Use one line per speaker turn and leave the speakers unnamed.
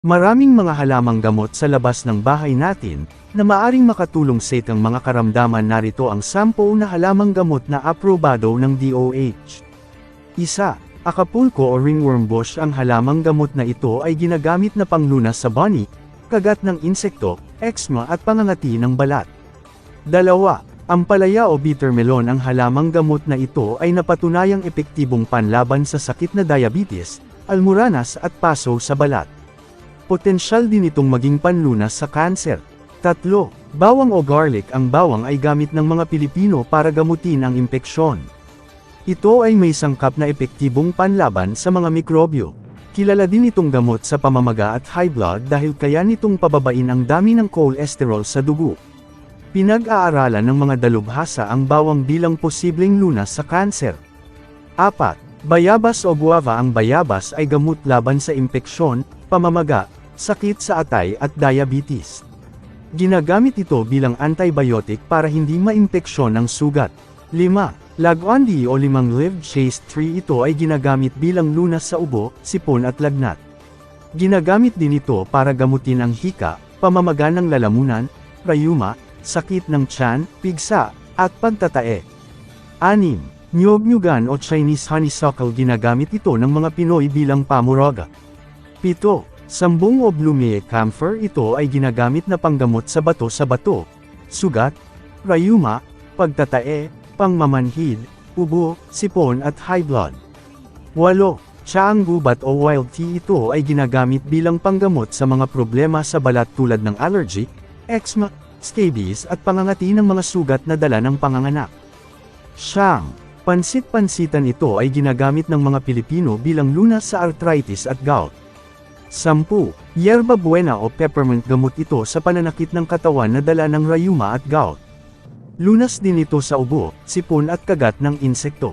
Maraming mga halamang gamot sa labas ng bahay natin, na maaring makatulong sa itong mga karamdaman narito ang sampo na halamang gamot na aprobado ng DOH. Isa, Acapulco o ringworm bush ang halamang gamot na ito ay ginagamit na panglunas sa bunny, kagat ng insekto, eczema at pangangati ng balat. Dalawa, ang palaya o bitter melon ang halamang gamot na ito ay napatunayang epektibong panlaban sa sakit na diabetes, almuranas at paso sa balat. Potensyal din itong maging panlunas sa kanser. Tatlo, bawang o garlic ang bawang ay gamit ng mga Pilipino para gamutin ang impeksyon. Ito ay may sangkap na epektibong panlaban sa mga mikrobyo. Kilala din itong gamot sa pamamaga at high blood dahil kaya nitong pababain ang dami ng cholesterol sa dugo. Pinag-aaralan ng mga dalubhasa ang bawang bilang posibleng lunas sa kanser. 4. Bayabas o guava Ang bayabas ay gamot laban sa impeksyon, pamamaga, sakit sa atay at diabetes. Ginagamit ito bilang antibiotic para hindi maimpeksyon ang sugat. 5. Laguandi o limang live chased tree ito ay ginagamit bilang lunas sa ubo, sipon at lagnat. Ginagamit din ito para gamutin ang hika, pamamaga ng lalamunan, rayuma, sakit ng tiyan, pigsa, at pagtatae. 6. Nyog-nyugan o Chinese honeysuckle ginagamit ito ng mga Pinoy bilang pamuroga. 7. Sambong o Blumie camphor ito ay ginagamit na panggamot sa bato sa bato, sugat, rayuma, pagtatae, pangmamanhid, ubo, sipon at high blood. 8. Siya ang o wild tea ito ay ginagamit bilang panggamot sa mga problema sa balat tulad ng allergy, eczema, scabies at pangangati ng mga sugat na dala ng panganganak. Siyang, pansit-pansitan ito ay ginagamit ng mga Pilipino bilang lunas sa arthritis at gout. 10. Yerba buena o peppermint gamot ito sa pananakit ng katawan na dala ng rayuma at gout. Lunas din ito sa ubo, sipon at kagat ng insekto.